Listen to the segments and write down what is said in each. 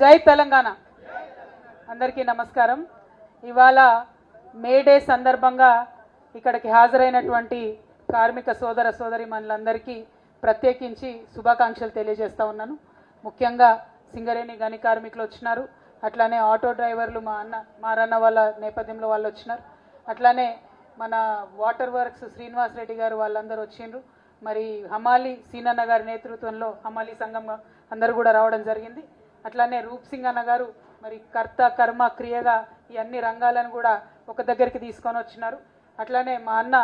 జై తెలంగాణ. అందరికీ నమస్కారం. ఇవాళ మే డే సందర్భంగా ఇక్కడికి హాజరైనటువంటి కార్మిక సోదర సోదరి మనులందరికీ ప్రత్యేకించి శుభాకాంక్షలు తెలియజేస్తా ఉన్నాను. ముఖ్యంగా సింగరేణి గని కార్మికులు వచ్చినారు. అట్లానే ఆటో డ్రైవర్లు మా అన్న మారన్న వాళ్ళ నేపథ్యంలో వాళ్ళు వచ్చినారు. అట్లానే మన వాటర్ వర్క్స్ శ్రీనివాస్ రెడ్డి గారు వాళ్ళందరూ వచ్చిండ్రు. మరి హమాలి సీనన్న గారి నేతృత్వంలో హమాలి సంఘం అందరూ కూడా రావడం జరిగింది. అట్లానే రూప్ సింగ్ అన్న గారు మరి కర్త కర్మ క్రియగా ఈ అన్ని రంగాలను కూడా ఒక దగ్గరికి తీసుకొని వచ్చినారు. అట్లానే మా అన్న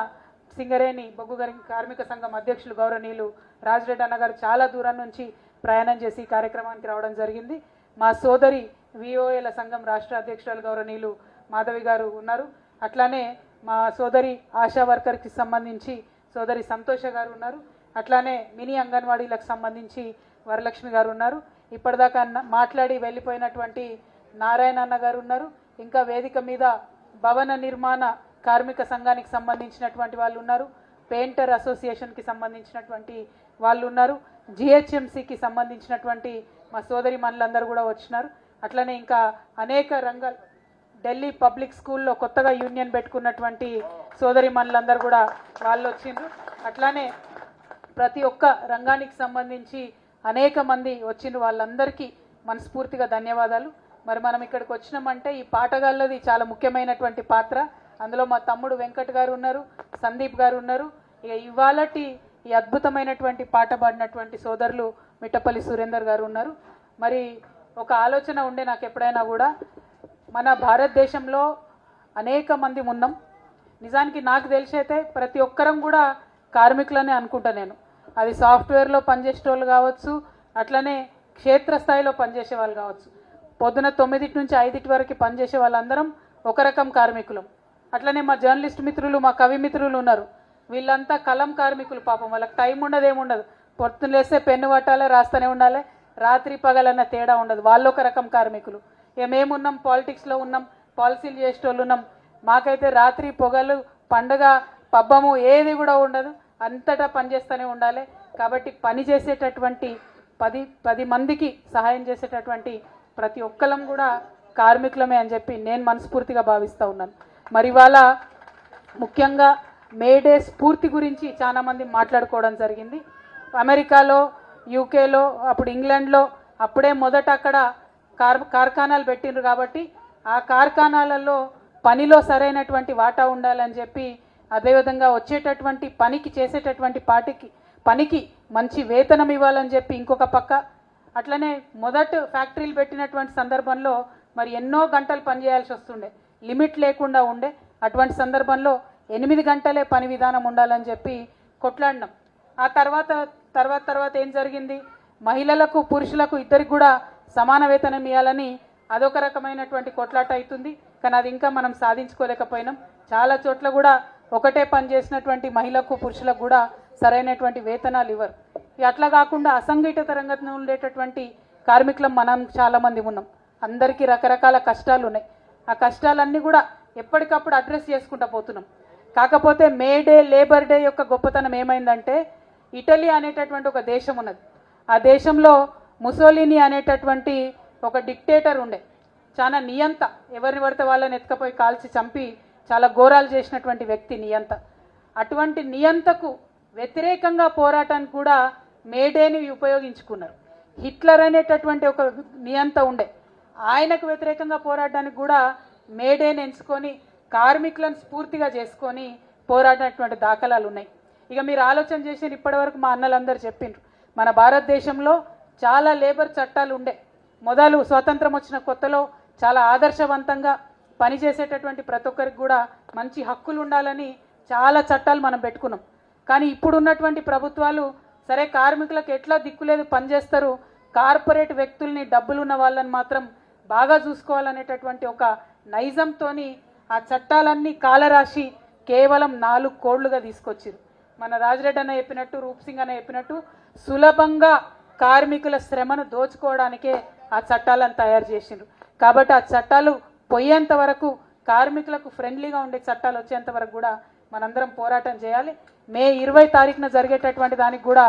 సింగరేణి బొగ్గు కార్మిక సంఘం అధ్యక్షులు గౌరవనీయులు రాజరెడ్డి అన్న గారు చాలా దూరం నుంచి ప్రయాణం చేసి కార్యక్రమానికి రావడం జరిగింది. మా సోదరి విఓఏల సంఘం రాష్ట్ర అధ్యక్షురాలు గౌరవనీయులు మాధవి గారు ఉన్నారు. అట్లానే మా సోదరి ఆశా వర్కర్కి సంబంధించి సోదరి సంతోష గారు ఉన్నారు. అట్లానే మినీ అంగన్వాడీలకు సంబంధించి వరలక్ష్మి గారు ఉన్నారు. ఇప్పటిదాకా మాట్లాడి వెళ్ళిపోయినటువంటి నారాయణ అన్న గారు ఉన్నారు. ఇంకా వేదిక మీద భవన నిర్మాణ కార్మిక సంఘానికి సంబంధించినటువంటి వాళ్ళు ఉన్నారు. పెయింటర్ అసోసియేషన్కి సంబంధించినటువంటి వాళ్ళు ఉన్నారు. జిహెచ్ఎంసికి సంబంధించినటువంటి మా సోదరి మనులందరూ కూడా వచ్చినారు. అట్లనే ఇంకా అనేక రంగాలు ఢిల్లీ పబ్లిక్ స్కూల్లో కొత్తగా యూనియన్ పెట్టుకున్నటువంటి సోదరి మనులందరూ కూడా వాళ్ళు వచ్చిండ్రు. అట్లానే ప్రతి ఒక్క రంగానికి సంబంధించి అనేక మంది వచ్చిన వాళ్ళందరికీ మనస్ఫూర్తిగా ధన్యవాదాలు. మరి మనం ఇక్కడికి వచ్చినామంటే ఈ పాటగాళ్ళది చాలా ముఖ్యమైనటువంటి పాత్ర. అందులో మా తమ్ముడు వెంకట్ గారు ఉన్నారు సందీప్ గారు ఉన్నారు. ఇక ఇవాళటి ఈ అద్భుతమైనటువంటి పాట పాడినటువంటి సోదరులు మిట్టపల్లి సురేందర్ గారు ఉన్నారు. మరి ఒక ఆలోచన ఉండే నాకు ఎప్పుడైనా కూడా మన భారతదేశంలో అనేక మంది ఉన్నాం. నిజానికి నాకు తెలిసైతే ప్రతి ఒక్కరం కూడా కార్మికులనే అనుకుంటా నేను. అది సాఫ్ట్వేర్లో పనిచేసే వాళ్ళు కావచ్చు అట్లనే క్షేత్రస్థాయిలో పనిచేసే వాళ్ళు కావచ్చు. పొద్దున తొమ్మిదిటి నుంచి ఐదింటి వరకు పనిచేసే వాళ్ళందరం ఒక రకం కార్మికులం. అట్లనే మా జర్నలిస్ట్ మిత్రులు మా కవి మిత్రులు ఉన్నారు. వీళ్ళంతా కలం కార్మికులు పాపం వాళ్ళకి టైం ఉండదు ఏముండదు పొద్దున లేస్తే పెన్ను పట్టాలి రాస్తూనే ఉండాలి. రాత్రి పగలన్న తేడా ఉండదు. వాళ్ళు ఒక రకం కార్మికులు. ఇక మేమున్నాం పాలిటిక్స్లో ఉన్నాం పాలసీలు చేసేటోళ్ళు ఉన్నాం. మాకైతే రాత్రి పొగలు పండగ పబ్బము ఏది కూడా ఉండదు. అంతటా పనిచేస్తూనే ఉండాలి. కాబట్టి పని చేసేటటువంటి పది పది మందికి సహాయం చేసేటటువంటి ప్రతి ఒక్కరం కూడా కార్మికులమే అని చెప్పి నేను మనస్ఫూర్తిగా భావిస్తూ ఉన్నాను. మరి ఇవాళ ముఖ్యంగా మే డే స్ఫూర్తి గురించి చాలామంది మాట్లాడుకోవడం జరిగింది. అమెరికాలో యూకేలో అప్పుడు ఇంగ్లాండ్లో అప్పుడే మొదట అక్కడ కార్ కార్ఖానాలు పెట్టిండ్రు కాబట్టి ఆ కార్ఖానాలలో పనిలో సరైనటువంటి వాటా ఉండాలని చెప్పి అదేవిధంగా వచ్చేటటువంటి పనికి చేసేటటువంటి పాటికి పనికి మంచి వేతనం ఇవ్వాలని చెప్పి ఇంకొక పక్క. అట్లనే మొదట ఫ్యాక్టరీలు పెట్టినటువంటి సందర్భంలో మరి ఎన్నో గంటలు పనిచేయాల్సి వస్తుండే. లిమిట్ లేకుండా ఉండే. అటువంటి సందర్భంలో ఎనిమిది గంటలే పని విధానం ఉండాలని చెప్పి కొట్లాడినాం. ఆ తర్వాత తర్వాత తర్వాత ఏం జరిగింది? మహిళలకు పురుషులకు ఇద్దరికి కూడా సమాన వేతనం ఇవ్వాలని అదొక రకమైనటువంటి కొట్లాట అవుతుంది. కానీ అది ఇంకా మనం సాధించుకోలేకపోయినాం. చాలా చోట్ల కూడా ఒకటే పని చేసినటువంటి మహిళకు పురుషులకు కూడా సరైనటువంటి వేతనాలు ఇవ్వరు. ఇక అట్లా కాకుండా అసంఘటిత రంగంలో ఉండేటటువంటి కార్మికులం మనం చాలామంది ఉన్నాం. అందరికీ రకరకాల కష్టాలు ఉన్నాయి. ఆ కష్టాలన్నీ కూడా ఎప్పటికప్పుడు అడ్రస్ చేసుకుంటూ పోతున్నాం. కాకపోతే మే డే లేబర్ డే యొక్క గొప్పతనం ఏమైందంటే ఇటలీ అనేటటువంటి ఒక దేశం ఉన్నది. ఆ దేశంలో ముసోలిని అనేటటువంటి ఒక డిక్టేటర్ ఉండే. చాలా నియంత ఎవరిని పడితే వాళ్ళని ఎత్తుకపోయి కాల్చి చంపి చాలా ఘోరాలు చేసినటువంటి వ్యక్తి నియంత. అటువంటి నియంతకు వ్యతిరేకంగా పోరాటానికి కూడా మేడేని ఉపయోగించుకున్నారు. హిట్లర్ అనేటటువంటి ఒక నియంత ఉండే. ఆయనకు వ్యతిరేకంగా పోరాడడానికి కూడా మేడేని ఎంచుకొని కార్మికులను స్ఫూర్తిగా చేసుకొని పోరాడినటువంటి దాఖలాలు ఉన్నాయి. ఇక మీరు ఆలోచన చేసి ఇప్పటివరకు మా అన్నలందరూ చెప్పిండ్రు. మన భారతదేశంలో చాలా లేబర్ చట్టాలు ఉండే. మొదలు స్వాతంత్రం వచ్చిన కొత్తలో చాలా ఆదర్శవంతంగా పనిచేసేటటువంటి ప్రతి ఒక్కరికి కూడా మంచి హక్కులు ఉండాలని చాలా చట్టాలు మనం పెట్టుకున్నాం. కానీ ఇప్పుడున్నటువంటి ప్రభుత్వాలు సరే కార్మికులకు ఎట్లా దిక్కులేదు పనిచేస్తారు కార్పొరేట్ వ్యక్తుల్ని డబ్బులు ఉన్న వాళ్ళని మాత్రం బాగా చూసుకోవాలనేటటువంటి ఒక నైజంతోని ఆ చట్టాలన్నీ కాలరాశి కేవలం నాలుగు కోళ్ళుగా తీసుకొచ్చారు. మన రాజరెడ్డి అన్న చెప్పినట్టు రూప్ సింగ్ అన్న చెప్పినట్టు సులభంగా కార్మికుల శ్రమను దోచుకోవడానికే ఆ చట్టాలను తయారు చేసిండ్రు. కాబట్టి ఆ చట్టాలు పోయేంత వరకు కార్మికులకు ఫ్రెండ్లీగా ఉండే చట్టాలు వచ్చేంత వరకు కూడా మనందరం పోరాటం చేయాలి. మే ఇరవై తారీఖున జరిగేటటువంటి దానికి కూడా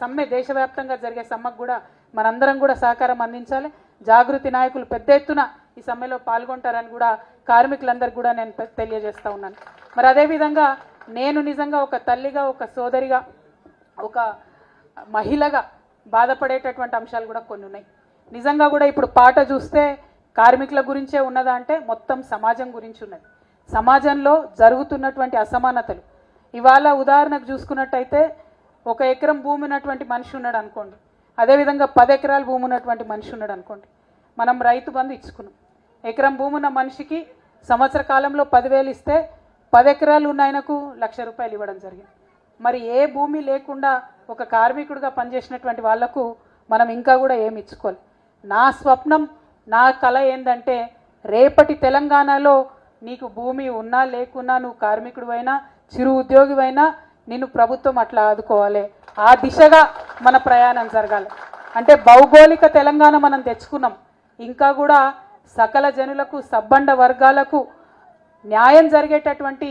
సమ్మె దేశవ్యాప్తంగా జరిగే సమ్మెకు కూడా మనందరం కూడా సహకారం అందించాలి. జాగృతి నాయకులు పెద్ద ఎత్తున ఈ సమ్మెలో పాల్గొంటారని కూడా కార్మికులందరికీ కూడా నేను తెలియజేస్తూ ఉన్నాను. మరి అదేవిధంగా నేను నిజంగా ఒక తల్లిగా ఒక సోదరిగా ఒక మహిళగా బాధపడేటటువంటి అంశాలు కూడా కొన్ని ఉన్నాయి. నిజంగా కూడా ఇప్పుడు పాట చూస్తే కార్మికుల గురించే ఉన్నదా అంటే మొత్తం సమాజం గురించి ఉన్నది. సమాజంలో జరుగుతున్నటువంటి అసమానతలు. ఇవాళ ఉదాహరణకు చూసుకున్నట్టయితే ఒక ఎకరం భూమి ఉన్నటువంటి మనిషి ఉన్నాడు అనుకోండి. అదేవిధంగా పది ఎకరాల భూమి ఉన్నటువంటి మనిషి ఉన్నాడు అనుకోండి. మనం రైతు బంధు ఇచ్చుకున్నాం. ఎకరం భూమి ఉన్న మనిషికి సంవత్సర కాలంలో పదివేలు ఇస్తే పది ఎకరాలు ఉన్న ఆయనకు లక్ష రూపాయలు ఇవ్వడం జరిగింది. మరి ఏ భూమి లేకుండా ఒక కార్మికుడిగా పనిచేసినటువంటి వాళ్ళకు మనం ఇంకా కూడా ఏమి ఇచ్చుకోవాలి? నా స్వప్నం నా కళ ఏంటంటే రేపటి తెలంగాణలో నీకు భూమి ఉన్నా లేకున్నా నువ్వు కార్మికుడివైనా చిరు ఉద్యోగివైనా నిన్ను ప్రభుత్వం అట్లా ఆదుకోవాలి. ఆ దిశగా మన ప్రయాణం జరగాలి. అంటే భౌగోళిక తెలంగాణ మనం తెచ్చుకున్నాం. ఇంకా కూడా సకల జనులకు సబ్బండ వర్గాలకు న్యాయం జరిగేటటువంటి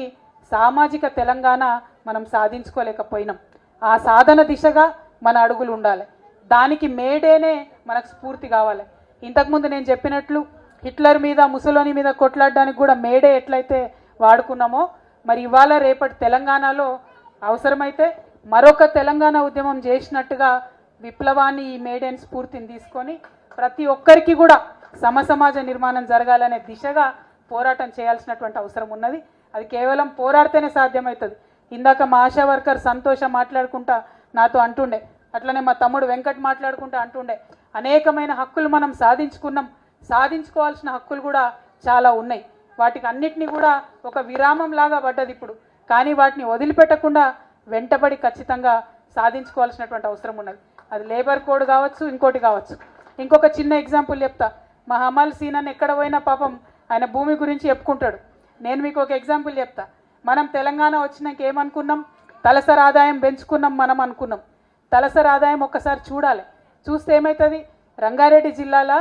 సామాజిక తెలంగాణ మనం సాధించుకోలేకపోయినాం. ఆ సాధన దిశగా మన అడుగులు ఉండాలి. దానికి మేడేనే మనకు స్ఫూర్తి కావాలి. ఇంతకుముందు నేను చెప్పినట్లు హిట్లర్ మీద ముసలోని మీద కొట్లాడడానికి కూడా మేడే ఎట్లయితే వాడుకున్నామో మరి ఇవాళ రేపటి తెలంగాణలో అవసరమైతే మరొక తెలంగాణ ఉద్యమం చేసినట్టుగా విప్లవాన్ని ఈ మేడేని స్ఫూర్తిని తీసుకొని ప్రతి ఒక్కరికి కూడా సమసమాజ నిర్మాణం జరగాలనే దిశగా పోరాటం చేయాల్సినటువంటి అవసరం ఉన్నది. అది కేవలం పోరాడితేనే సాధ్యమవుతుంది. ఇందాక మా ఆశా వర్కర్ సంతోషం మాట్లాడుకుంటా నాతో అంటుండే అట్లనే మా తమ్ముడు వెంకట్ మాట్లాడుకుంటూ అంటుండే అనేకమైన హక్కులు మనం సాధించుకున్నాం. సాధించుకోవాల్సిన హక్కులు కూడా చాలా ఉన్నాయి. వాటికి అన్నిటినీ కూడా ఒక విరామం లాగా పడ్డది ఇప్పుడు. కానీ వాటిని వదిలిపెట్టకుండా వెంటబడి ఖచ్చితంగా సాధించుకోవాల్సినటువంటి అవసరం ఉన్నది. అది లేబర్ కోడ్ కావచ్చు ఇంకోటి కావచ్చు. ఇంకొక చిన్న ఎగ్జాంపుల్ చెప్తా. మా హమాల్ సీనన్ ఎక్కడ పోయినా పాపం ఆయన భూమి గురించి చెప్పుకుంటాడు. నేను మీకు ఒక ఎగ్జాంపుల్ చెప్తా. మనం తెలంగాణ వచ్చినాక ఏమనుకున్నాం? తలసరి ఆదాయం పెంచుకున్నాం మనం అనుకున్నాం. తలసరి ఆదాయం ఒక్కసారి చూడాలి. చూస్తే ఏమవుతుంది రంగారెడ్డి జిల్లాలో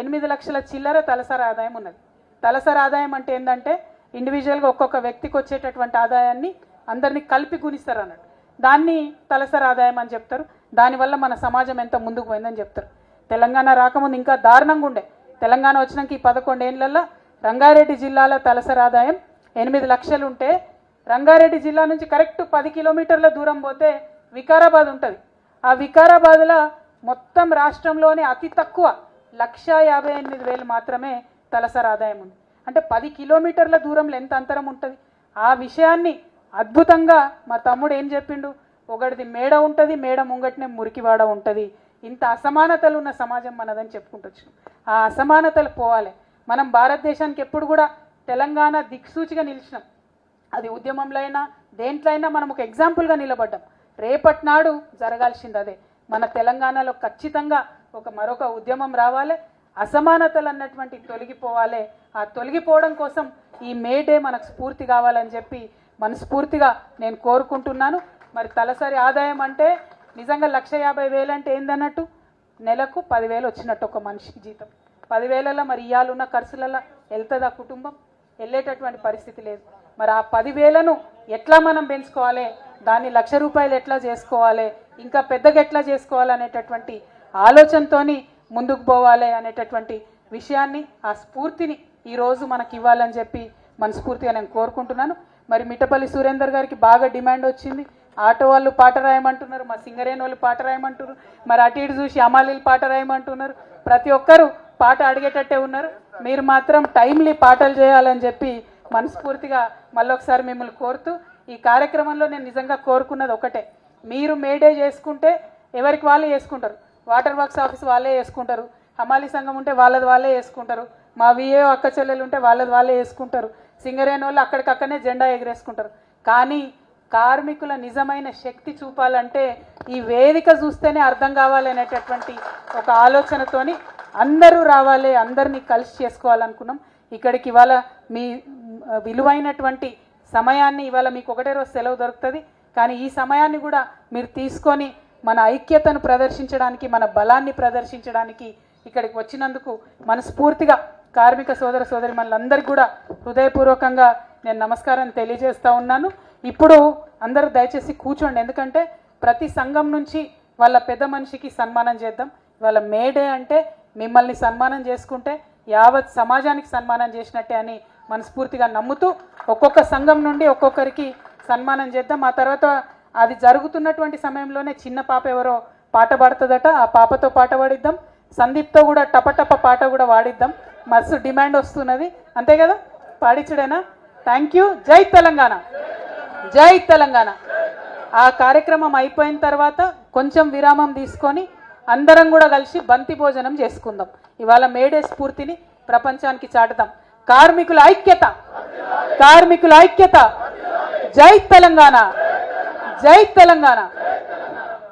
ఎనిమిది లక్షల చిల్లర తలసరి ఆదాయం ఉన్నది. తలసరి ఆదాయం అంటే ఏంటంటే ఇండివిజువల్గా ఒక్కొక్క వ్యక్తికి వచ్చేటటువంటి ఆదాయాన్ని అందరినీ కలిపి గుణిస్తారు అన్నట్టు దాన్ని తలసరి ఆదాయం అని చెప్తారు. దానివల్ల మన సమాజం ఎంత ముందుకు పోయిందని చెప్తారు. తెలంగాణ రాకముందు ఇంకా దారుణంగా ఉండే. తెలంగాణ వచ్చినాక ఈ పదకొండేళ్ళలో రంగారెడ్డి జిల్లాలో తలసరి ఆదాయం ఎనిమిది లక్షలు ఉంటే రంగారెడ్డి జిల్లా నుంచి కరెక్ట్ పది కిలోమీటర్ల దూరం పోతే వికారాబాద్ ఉంటుంది. ఆ వికారాబాద్లో మొత్తం రాష్ట్రంలోనే అతి తక్కువ లక్ష యాభై ఎనిమిది వేలు మాత్రమే తలసరి ఆదాయం ఉంది. అంటే పది కిలోమీటర్ల దూరంలో ఎంత అంతరం ఉంటుంది? ఆ విషయాన్ని అద్భుతంగా మా తమ్ముడు ఏం చెప్పిండు? ఒకటిది మేడ ఉంటుంది మేడ ముంగటినే మురికివాడ ఉంటుంది. ఇంత అసమానతలు ఉన్న సమాజం మనదని చెప్పుకుంటొచ్చు ఆ అసమానతలు పోవాలి. మనం భారతదేశానికి ఎప్పుడు కూడా తెలంగాణ దిక్సూచిగా నిలిచినాం. అది ఉద్యమంలో అయినా దేంట్లో అయినా మనం ఒక ఎగ్జాంపుల్గా నిలబడ్డాం. రేపటి నాడు జరగాల్సింది అదే మన తెలంగాణలో ఖచ్చితంగా ఒక మరొక ఉద్యమం రావాలి. అసమానతలు అన్నటువంటి తొలగిపోవాలి. ఆ తొలగిపోవడం కోసం ఈ మే డే మనకు స్ఫూర్తి కావాలని చెప్పి మనస్ఫూర్తిగా నేను కోరుకుంటున్నాను. మరి తలసరి ఆదాయం అంటే నిజంగా లక్ష యాభై వేలు అంటే ఏందన్నట్టు? నెలకు పదివేలు వచ్చినట్టు ఒక మనిషికి జీతం. పదివేలలో మరి ఇయ్యాలున్న ఖర్చులలో వెళ్తుందా కుటుంబం? వెళ్ళేటటువంటి పరిస్థితి లేదు. మరి ఆ పదివేలను ఎట్లా మనం పెంచుకోవాలి? దాన్ని లక్ష రూపాయలు ఎట్లా చేసుకోవాలి ఇంకా పెద్దగా ఎట్లా చేసుకోవాలి అనేటటువంటి ఆలోచనతోని ముందుకు పోవాలి అనేటటువంటి విషయాన్ని ఆ స్ఫూర్తిని ఈరోజు మనకి ఇవ్వాలని చెప్పి మనస్ఫూర్తిగా నేను కోరుకుంటున్నాను. మరి మిట్టపల్లి సురేందర్ గారికి బాగా డిమాండ్ వచ్చింది. ఆటో వాళ్ళు పాట రాయమంటున్నారు మా సింగరేణి వాళ్ళు పాట రాయమంటున్నారు మరి అటు ఇటు చూసి అమాలీలు పాట రాయమంటున్నారు. ప్రతి ఒక్కరు పాట అడిగేటట్టే ఉన్నారు. మీరు మాత్రం టైమ్లీ పాటలు చేయాలని చెప్పి మనస్ఫూర్తిగా మళ్ళొకసారి మిమ్మల్ని కోరుతూ ఈ కార్యక్రమంలో నేను నిజంగా కోరుకున్నది ఒకటే. మీరు మేడే చేసుకుంటే ఎవరికి వాళ్ళే చేసుకుంటారు. వాటర్ వర్క్స్ ఆఫీస్ వాళ్ళే చేసుకుంటారు. హమాలీ సంఘం ఉంటే వాళ్ళది వాళ్ళే చేసుకుంటారు. మా విఏ అక్క చెల్లెలు ఉంటే వాళ్ళది వాళ్ళే వేసుకుంటారు సింగరేణి వాళ్ళు అక్కడికక్కడనే జెండా ఎగరేసుకుంటారు. కానీ కార్మికుల నిజమైన శక్తి చూపాలంటే ఈ వేదిక చూస్తేనే అర్థం కావాలనేటటువంటి ఒక ఆలోచనతోని అందరూ రావాలి అందరినీ కలిసి చేసుకోవాలనుకున్నాం. ఇక్కడికి ఇవాళ మీ విలువైనటువంటి సమయాన్ని ఇవాళ మీకు ఒకటే రోజు సెలవు దొరుకుతుంది. కానీ ఈ సమయాన్ని కూడా మీరు తీసుకొని మన ఐక్యతను ప్రదర్శించడానికి మన బలాన్ని ప్రదర్శించడానికి ఇక్కడికి వచ్చినందుకు మనస్ఫూర్తిగా కార్మిక సోదర సోదరి మనందరికీ కూడా హృదయపూర్వకంగా నేను నమస్కారం తెలియజేస్తూ ఉన్నాను. ఇప్పుడు అందరూ దయచేసి కూర్చోండి. ఎందుకంటే ప్రతి సంఘం నుంచి వాళ్ళ పెద్ద మనిషికి సన్మానం చేద్దాం. వాళ్ళ మేడే అంటే మిమ్మల్ని సన్మానం చేసుకుంటే యావత్ సమాజానికి సన్మానం చేసినట్టే అని మనస్ఫూర్తిగా నమ్ముతూ ఒక్కొక్క సంఘం నుండి ఒక్కొక్కరికి సన్మానం చేద్దాం. ఆ తర్వాత అది జరుగుతున్నటువంటి సమయంలోనే చిన్న పాప ఎవరో పాట పాడుతుందట ఆ పాపతో పాట పాడిద్దాం. సందీప్తో కూడా టపటప పాట కూడా వాడిద్దాం మస్తు డిమాండ్ వస్తున్నది. అంతే కదా? పాడించడేనా థ్యాంక్ యూ జై తెలంగాణ. జై తెలంగాణ. ఆ కార్యక్రమం అయిపోయిన తర్వాత కొంచెం విరామం తీసుకొని అందరం కూడా కలిసి బంతి భోజనం చేసుకుందాం. ఇవాళ మేడే స్ఫూర్తిని ప్రపంచానికి చాటుదాం. కార్మికుల ఐక్యత. కార్మికుల ఐక్యత. జై తెలంగాణ. జై తెలంగాణ.